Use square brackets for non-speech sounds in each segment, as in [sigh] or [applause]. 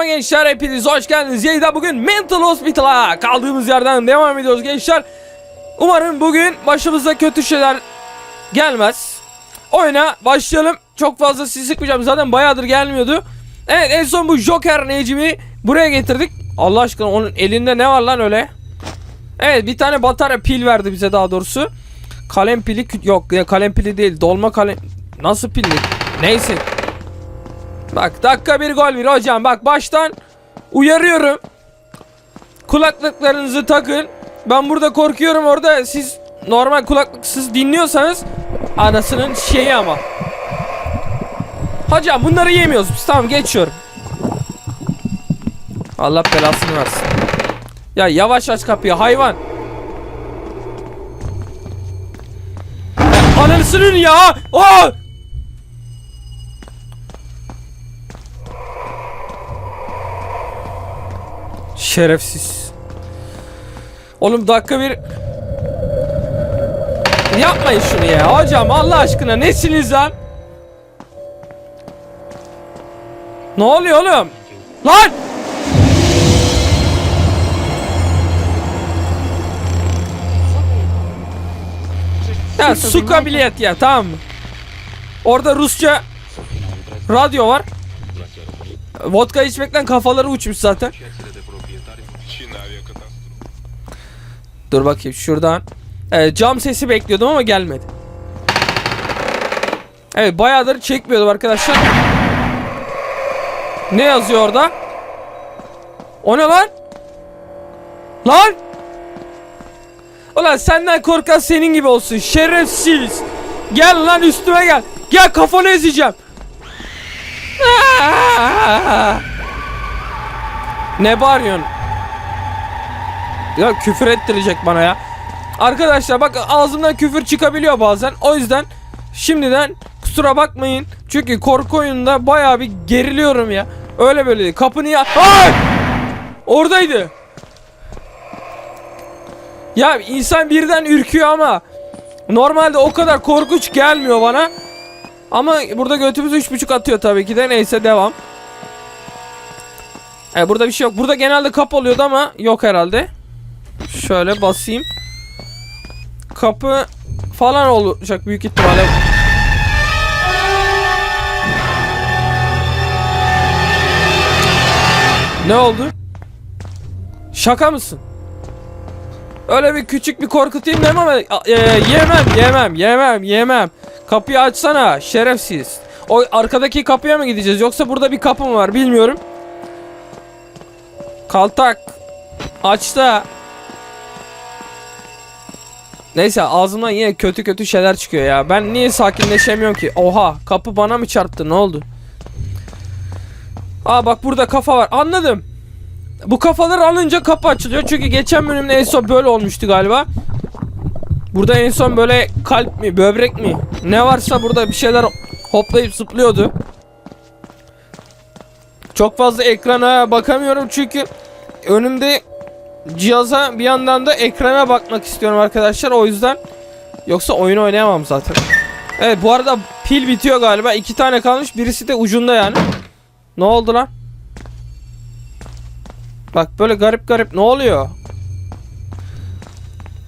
Merhaba gençler hepiniz hoş geldiniz. Yayında bugün Mental Hospital'a kaldığımız yerden devam ediyoruz gençler. Umarım bugün başımıza kötü şeyler gelmez. Oyuna başlayalım. Çok fazla sizi sıkmayacağım zaten bayağıdır gelmiyordu. Evet en son bu Joker Necmi buraya getirdik. Allah aşkına onun elinde ne var lan öyle? Evet bir tane batarya pil verdi bize daha doğrusu. Kalem pili yok kalem pili değil dolma kalem nasıl pilli? Neyse Bak dakika bir gol bir hocam bak baştan uyarıyorum. Kulaklıklarınızı takın. Ben burada korkuyorum orada siz normal kulaklıksız dinliyorsanız anasının şeyi ama. Hocam bunları yemiyoruz biz tamam geçiyorum. Allah belasını versin. Ya yavaş aç kapıyı hayvan. Anasının ya. Oh! Şerefsiz. Oğlum dakika bir... Yapmayın şunu ya hocam Allah aşkına nesiniz lan? Ne oluyor oğlum? Lan! Ya su kabiliyet ya tamam mı? Orada Rusça radyo var. Vodka içmekten kafaları uçmuş zaten. Dur bakayım şuradan. Evet cam sesi bekliyordum ama gelmedi. Evet bayağıdır çekmiyordum arkadaşlar. Ne yazıyor orada? O ne lan? Lan! Ulan senden korkan senin gibi olsun şerefsiz. Gel lan üstüme gel. Gel kafanı ezeceğim. Aa! Ne bağırıyorsun? Ya küfür ettirecek bana ya. Arkadaşlar bak ağzımdan küfür çıkabiliyor bazen. O yüzden şimdiden kusura bakmayın. Çünkü korku oyununda bayağı bir geriliyorum ya. Öyle böyle. Kapını ya... Ay! Oradaydı. Ya insan birden ürküyor ama normalde o kadar korkunç gelmiyor bana. Ama burada götümüz üç buçuk atıyor tabii ki de. Neyse devam. E, burada bir şey yok. Burada genelde kap oluyordu ama yok herhalde. Şöyle basayım. Kapı falan olacak büyük ihtimalle. Ne oldu? Şaka mısın? Öyle bir küçük bir korkutayım demem e, yemem yemem yemem yemem. Kapıyı açsana şerefsiz. O arkadaki kapıya mı gideceğiz yoksa burada bir kapı mı var bilmiyorum. Kaltak. Aç da. Neyse ağzımdan yine kötü kötü şeyler çıkıyor ya. Ben niye sakinleşemiyorum ki? Oha kapı bana mı çarptı ne oldu? Aa bak burada kafa var anladım. Bu kafaları alınca kapı açılıyor. Çünkü geçen bölümde en son böyle olmuştu galiba. Burada en son böyle kalp mi böbrek mi ne varsa burada bir şeyler hoplayıp zıplıyordu. Çok fazla ekrana bakamıyorum çünkü önümde cihaza bir yandan da ekrana bakmak istiyorum arkadaşlar o yüzden yoksa oyun oynayamam zaten. Evet bu arada pil bitiyor galiba iki tane kalmış birisi de ucunda yani. Ne oldu lan? Bak böyle garip garip ne oluyor?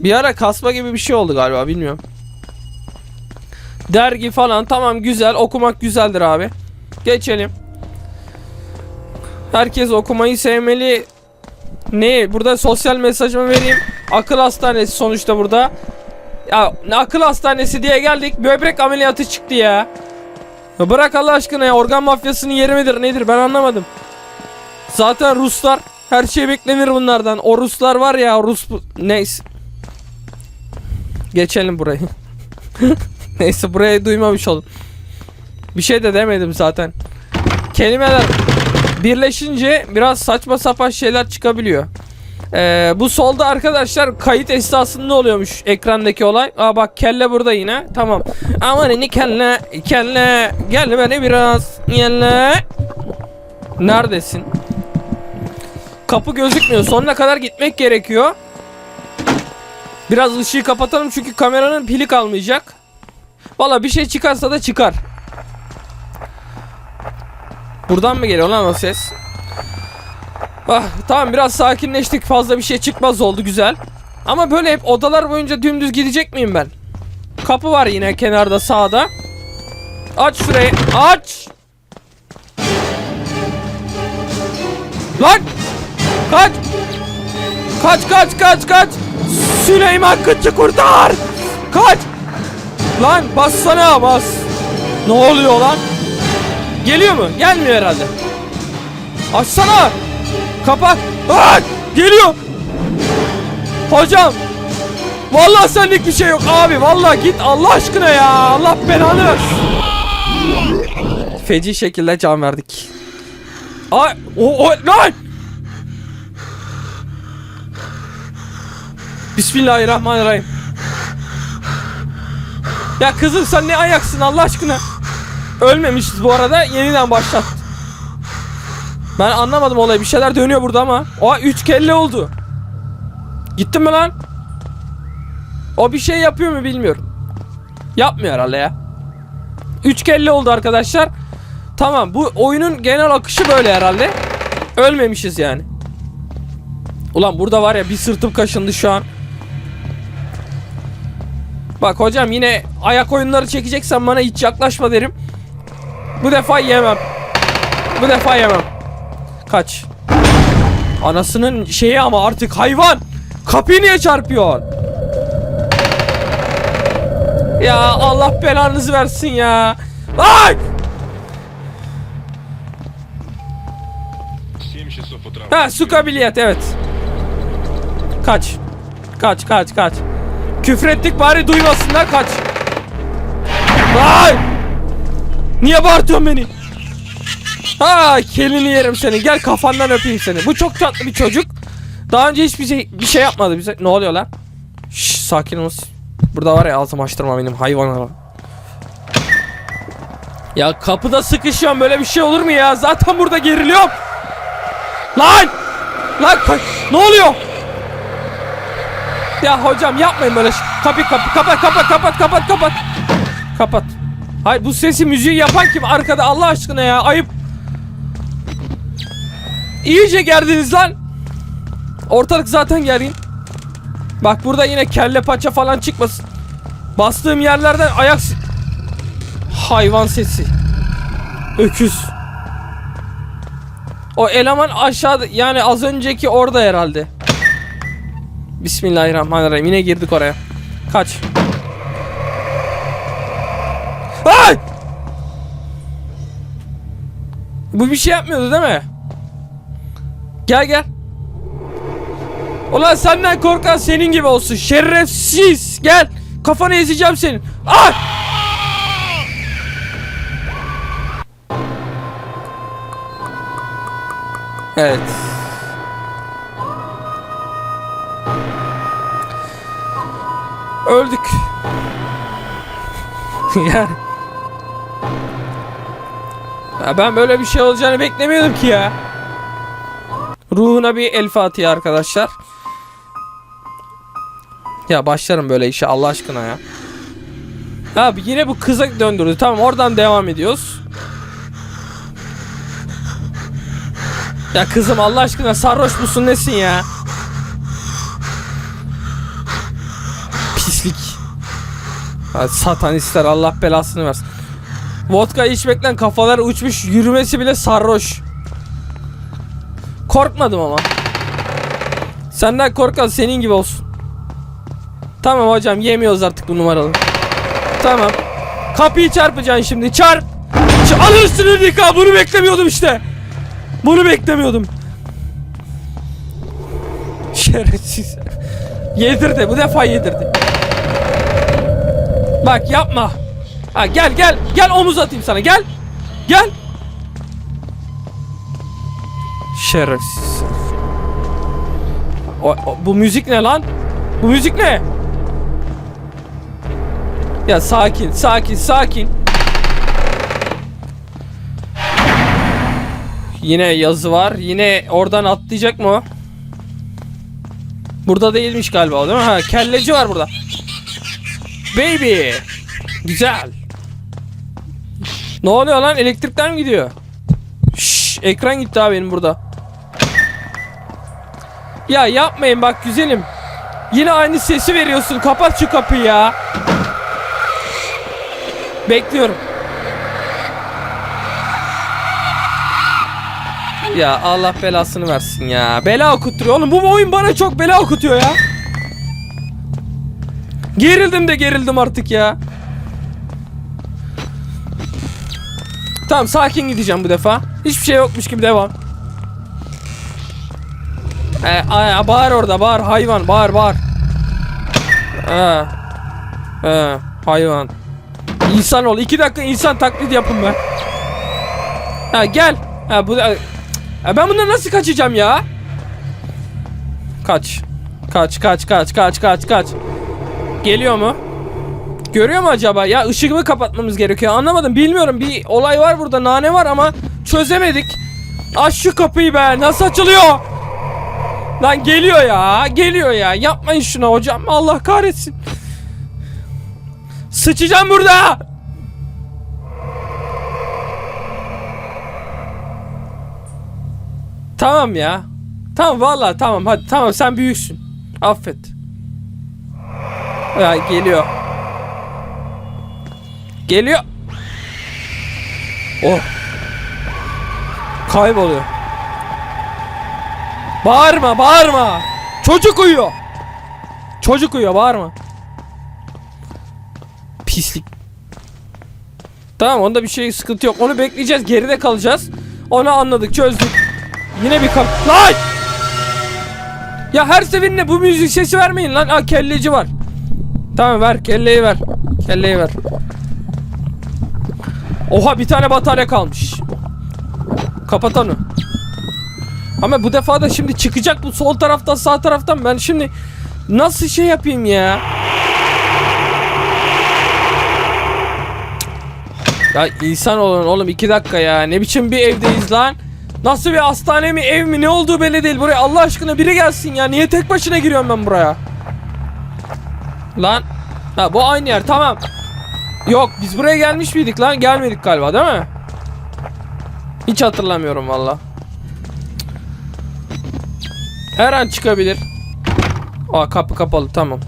Bir ara kasma gibi bir şey oldu galiba bilmiyorum. Dergi falan tamam güzel okumak güzeldir abi. Geçelim. Herkes okumayı sevmeli. Ne? Burada sosyal mesajımı vereyim. Akıl hastanesi sonuçta burada. Ya ne akıl hastanesi diye geldik. Böbrek ameliyatı çıktı ya. Ya bırak Allah aşkına ya. Organ mafyasının yeri midir nedir ben anlamadım. Zaten Ruslar her şey beklenir bunlardan. O Ruslar var ya Rus neyse. Geçelim burayı. [laughs] neyse burayı duymamış olun. Bir şey de demedim zaten. Kelimeler birleşince biraz saçma sapan şeyler çıkabiliyor. Ee, bu solda arkadaşlar kayıt esnasında oluyormuş ekrandaki olay. Aa bak kelle burada yine. Tamam. Aman ni kelle kelle gel beni biraz yelle. Neredesin? Kapı gözükmüyor. Sonuna kadar gitmek gerekiyor. Biraz ışığı kapatalım çünkü kameranın pili kalmayacak. Valla bir şey çıkarsa da çıkar. Buradan mı geliyor lan o ses? Ah, tamam biraz sakinleştik. Fazla bir şey çıkmaz oldu güzel. Ama böyle hep odalar boyunca dümdüz gidecek miyim ben? Kapı var yine kenarda sağda. Aç şurayı. Aç. Lan! Kaç! Kaç kaç kaç kaç! Süleyman Kıçı kurtar! Kaç! Lan bassana bas! Ne oluyor lan? Geliyor mu? Gelmiyor herhalde. Açsana! Kapat! Aa! Geliyor! Hocam! Vallahi senlik bir şey yok abi. Vallahi git Allah aşkına ya. Allah belanı versin. Feci şekilde can verdik. Ay, o, o, lan! Bismillahirrahmanirrahim. Ya kızım sen ne ayaksın Allah aşkına? Ölmemişiz bu arada. Yeniden başlat. Ben anlamadım olayı. Bir şeyler dönüyor burada ama. O üç kelle oldu. Gittin mi lan? O bir şey yapıyor mu bilmiyorum. Yapmıyor herhalde ya. Üç kelle oldu arkadaşlar. Tamam bu oyunun genel akışı böyle herhalde. Ölmemişiz yani. Ulan burada var ya bir sırtım kaşındı şu an. Bak hocam yine ayak oyunları çekeceksen bana hiç yaklaşma derim. Bu defa yemem. Bu defa yemem. Kaç. Anasının şeyi ama artık hayvan. Kapıyı niye çarpıyor? Ya Allah belanızı versin ya. Ay! Ha sukabiliyet evet. Kaç. Kaç kaç kaç. Küfrettik bari duymasınlar kaç. Ay! Niye bağırtıyorsun beni? Ha kelini yerim seni. Gel kafandan öpeyim seni. Bu çok tatlı bir çocuk. Daha önce hiçbir şey bir şey yapmadı bize. Ne oluyor lan? Şşş sakin ol. Burada var ya ağzımı açtırma benim hayvanlara. Ya kapıda sıkışıyorum böyle bir şey olur mu ya? Zaten burada geriliyorum. Lan! Lan ne oluyor? Ya hocam yapmayın böyle şey. Kapı kapı kapat kapat kapat kapat kapat. Kapat. Hayır bu sesi müziği yapan kim arkada Allah aşkına ya ayıp. İyice gerdiniz lan. Ortalık zaten gergin. Bak burada yine kelle paça falan çıkmasın. Bastığım yerlerden ayak hayvan sesi. Öküz. O eleman aşağıda yani az önceki orada herhalde. Bismillahirrahmanirrahim. Yine girdik oraya. Kaç. Ay! Bu bir şey yapmıyordu değil mi? Gel gel. Ulan senden korkan senin gibi olsun. Şerefsiz. Gel. Kafanı ezeceğim senin. Ay! Evet. Öldük. [laughs] yani. Ya ben böyle bir şey olacağını beklemiyordum ki ya. Ruhuna bir el Fatiha arkadaşlar. Ya başlarım böyle işe Allah aşkına ya. Abi yine bu kıza döndürdü. Tamam oradan devam ediyoruz. Ya kızım Allah aşkına sarhoş musun nesin ya? Pislik. Ha, satanistler Allah belasını versin. Vodka içmekten kafalar uçmuş yürümesi bile sarhoş. Korkmadım ama. Senden korkan senin gibi olsun. Tamam hocam yemiyoruz artık bu numaralı. Tamam. Kapıyı çarpacaksın şimdi çarp. Ç- Al üstünü dika bunu beklemiyordum işte. Bunu beklemiyordum. Şerefsiz. Yedirdi bu defa yedirdi. Bak yapma. Ha gel gel gel omuz atayım sana gel. Gel. Şerefsiz. O, o- bu müzik ne lan? Bu müzik ne? Ya sakin sakin sakin. Yine yazı var. Yine oradan atlayacak mı? Burada değilmiş galiba değil mi? Ha kelleci var burada. Baby. Güzel. Ne oluyor lan? Elektrikler mi gidiyor? Şşş, ekran gitti abi benim burada. Ya yapmayın bak güzelim. Yine aynı sesi veriyorsun. Kapat şu kapıyı ya. Bekliyorum. Ya Allah belasını versin ya. Bela okutturuyor. Oğlum bu oyun bana çok bela okutuyor ya. Gerildim de gerildim artık ya. Tamam sakin gideceğim bu defa. Hiçbir şey yokmuş gibi devam. Ee, aa, bağır orada bağır hayvan bağır bağır. Ee, ee, hayvan. İnsan ol. iki dakika insan taklidi yapın be. Ha gel. Ha bu. Ha, ben bundan nasıl kaçacağım ya? Kaç. Kaç kaç kaç kaç kaç kaç. Geliyor mu? Görüyor mu acaba? Ya ışığımı kapatmamız gerekiyor. Anlamadım. Bilmiyorum. Bir olay var burada. Nane var ama çözemedik. Aç şu kapıyı be. Nasıl açılıyor? Lan geliyor ya. Geliyor ya. Yapmayın şunu hocam. Allah kahretsin. Sıçacağım burada. Tamam ya. Tamam vallahi tamam hadi tamam sen büyüksün. Affet. Ya geliyor. Geliyor. Oh. Kayboluyor. Bağırma, bağırma. Çocuk uyuyor. Çocuk uyuyor, bağırma. Pislik. Tamam onda bir şey sıkıntı yok. Onu bekleyeceğiz. Geride kalacağız. Onu anladık, çözdük. Yine bir kap... Lan! Ya her seferinde bu müzik sesi vermeyin lan. Aa kelleci var. Tamam ver kelleyi ver. Kelleyi ver. Oha bir tane batarya kalmış. Kapat onu. Ama bu defa da şimdi çıkacak bu sol taraftan sağ taraftan ben şimdi nasıl şey yapayım ya? Ya insan olun oğlum iki dakika ya ne biçim bir evdeyiz lan? Nasıl bir hastane mi ev mi ne olduğu belli değil buraya Allah aşkına biri gelsin ya niye tek başına giriyorum ben buraya? Lan ha bu aynı yer tamam. Yok biz buraya gelmiş miydik lan gelmedik galiba değil mi? Hiç hatırlamıyorum valla. Her an çıkabilir. Aa kapı kapalı tamam.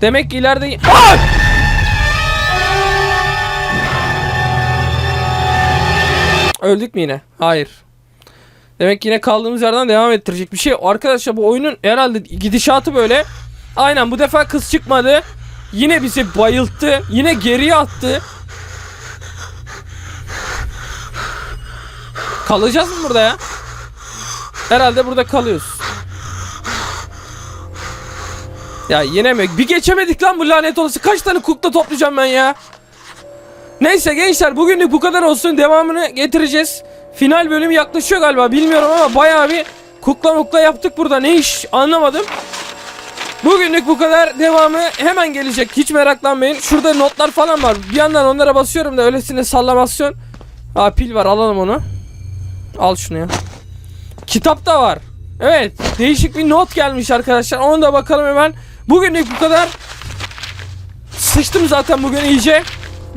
Demek ki ileride... Ay! Öldük mü yine? Hayır. Demek ki yine kaldığımız yerden devam ettirecek bir şey. Arkadaşlar bu oyunun herhalde gidişatı böyle. Aynen bu defa kız çıkmadı. Yine bizi bayılttı. Yine geriye attı. Kalacağız mı burada ya? Herhalde burada kalıyoruz. Ya yine mi? Bir geçemedik lan bu lanet olası. Kaç tane kukla toplayacağım ben ya? Neyse gençler bugünlük bu kadar olsun. Devamını getireceğiz. Final bölümü yaklaşıyor galiba. Bilmiyorum ama bayağı bir kukla mukla yaptık burada. Ne iş anlamadım. Bugünlük bu kadar. Devamı hemen gelecek. Hiç meraklanmayın. Şurada notlar falan var. Bir yandan onlara basıyorum da öylesine sallamasyon. Aa pil var alalım onu. Al şunu ya. Kitap da var. Evet. Değişik bir not gelmiş arkadaşlar. Onu da bakalım hemen. Bugünlük bu kadar. Sıçtım zaten bugün iyice.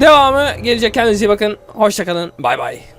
Devamı gelecek. Kendinize iyi bakın. Hoşçakalın. Bay bay.